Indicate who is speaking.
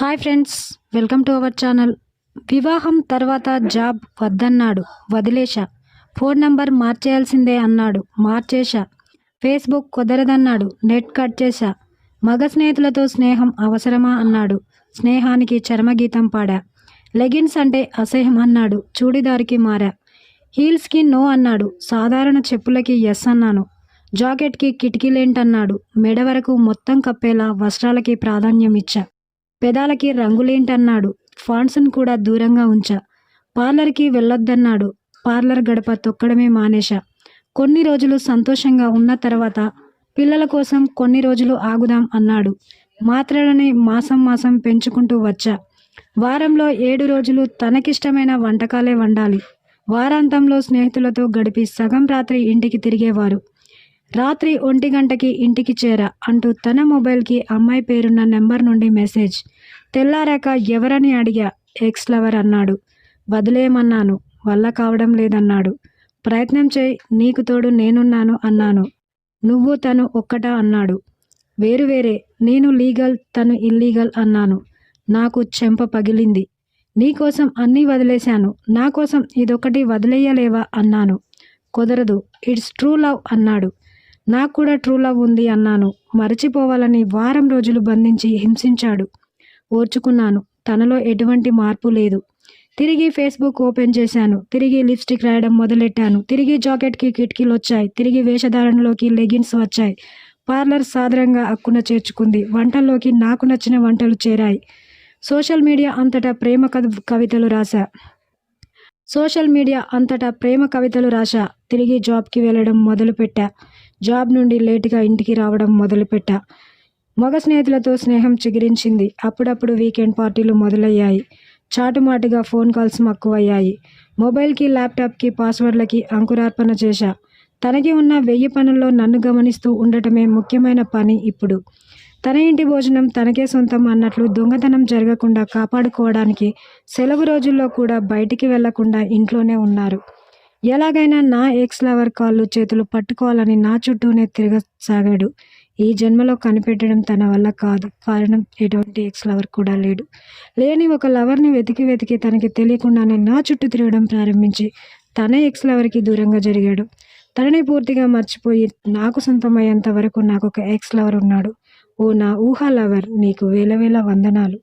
Speaker 1: Hi friends welcome to our channel వివాహం తర్వాత job వద్దన్నాడు వదిలేశా. ఫోన్ నంబర్ మార్చేయాల్సిందే అన్నాడు మార్చేశా. ఫేస్బుక్ కుదరదన్నాడు నెట్ కట్ చేశా. మగ స్నేహితులతో స్నేహం అవసరమా అన్నాడు. స్నేహానికి చర్మగీతం పాడా. లెగిన్స్ అంటే అసహ్యం అన్నాడు చూడిదారికి మారా. హీల్స్కి నో అన్నాడు సాధారణ చెప్పులకి ఎస్ అన్నాను. జాకెట్కి కిటికీలేంటన్నాడు. మెడ వరకు మొత్తం కప్పేలా వస్త్రాలకి ప్రాధాన్యం ఇచ్చా. పెదాలకి రంగులేంటన్నాడు. ఫాన్సన్ కూడా దూరంగా ఉంచా. పార్లర్కి వెళ్ళొద్దన్నాడు. పార్లర్ గడప తొక్కడమే మానేశా. కొన్ని రోజులు సంతోషంగా ఉన్న తర్వాత పిల్లల కోసం కొన్ని రోజులు ఆగుదాం అన్నాడు. మాత్రలని మాసం మాసం పెంచుకుంటూ వచ్చా. వారంలో ఏడు రోజులు తనకిష్టమైన వంటకాలే వండాలి. వారాంతంలో స్నేహితులతో గడిపి సగం రాత్రి ఇంటికి తిరిగేవారు. రాత్రి ఒంటి గంటకి ఇంటికి చేరా అంటూ తన మొబైల్కి అమ్మాయి పేరున్న నెంబర్ నుండి మెసేజ్. తెల్లారాక ఎవరని అడిగా. ఎక్స్ లవర్ అన్నాడు. వదిలేయమన్నాను. వల్ల కావడం లేదన్నాడు. ప్రయత్నం చేయి. నీకు తోడు నేనున్నాను అన్నాను. నువ్వు తను ఒక్కటా అన్నాడు. వేరు వేరే. నేను లీగల్ తను ఇల్లీగల్ అన్నాను. నాకు చెంప పగిలింది. నీకోసం అన్నీ వదిలేశాను. నా కోసం ఇదొకటి వదిలేయలేవా అన్నాను. కుదరదు. ఇట్స్ ట్రూ లవ్ అన్నాడు. నాకు కూడా ట్రూ లవ్ ఉంది అన్నాను. మరచిపోవాలని వారం రోజులు బంధించి హింసించాడు. ఓర్చుకున్నాను. తనలో ఎటువంటి మార్పు లేదు. తిరిగి ఫేస్బుక్ ఓపెన్ చేశాను. తిరిగి లిప్స్టిక్ రాయడం మొదలెట్టాను. తిరిగి జాకెట్కి కిటికీలు వచ్చాయి తిరిగి వేషధారణలోకి లెగిన్స్ వచ్చాయి. పార్లర్ సాధారణంగా అక్కున చేర్చుకుంది. వంటల్లోకి నాకు నచ్చిన వంటలు చేరాయి. సోషల్ మీడియా అంతటా ప్రేమ కవి కవితలు రాశా. సోషల్ మీడియా అంతటా ప్రేమ కవితలు రాశా తిరిగి జాబ్కి వెళ్ళడం మొదలుపెట్టా. జాబ్ నుండి లేటుగా ఇంటికి రావడం మొదలుపెట్టా. మగ స్నేహితులతో స్నేహం చిగిరించింది. అప్పుడప్పుడు వీకెండ్ పార్టీలు మొదలయ్యాయి. చాటుమాటుగా ఫోన్ కాల్స్ మక్కువయ్యాయి. మొబైల్కి ల్యాప్టాప్కి పాస్వర్డ్లకి అంకురార్పణ చేశా. తనకి ఉన్న వెయ్యి పనుల్లో నన్ను గమనిస్తూ ఉండటమే ముఖ్యమైన పని ఇప్పుడు. తన ఇంటి భోజనం తనకే సొంతం అన్నట్లు దొంగతనం జరగకుండా కాపాడుకోవడానికి సెలవు రోజుల్లో కూడా బయటికి వెళ్ళకుండా ఇంట్లోనే ఉన్నారు. ఎలాగైనా నా ఎక్స్ లవర్ కాళ్ళు చేతులు పట్టుకోవాలని నా చుట్టూనే తిరగసాగాడు. ఈ జన్మలో కనిపెట్టడం తన వల్ల కాదు. కారణం ఎటువంటి ఎక్స్ లవర్ కూడా లేడు. లేని ఒక లవర్ని వెతికి వెతికి తనకి తెలియకుండానే నా చుట్టూ తిరగడం ప్రారంభించి తన ఎక్స్ లవర్కి దూరంగా జరిగాడు. తనని పూర్తిగా మర్చిపోయి నాకు సొంతమయ్యేంత వరకు నాకు ఒక ఎక్స్ లవర్ ఉన్నాడు. ఓ నా ఊహ లవర్ నీకు వేల వేల వందనాలు.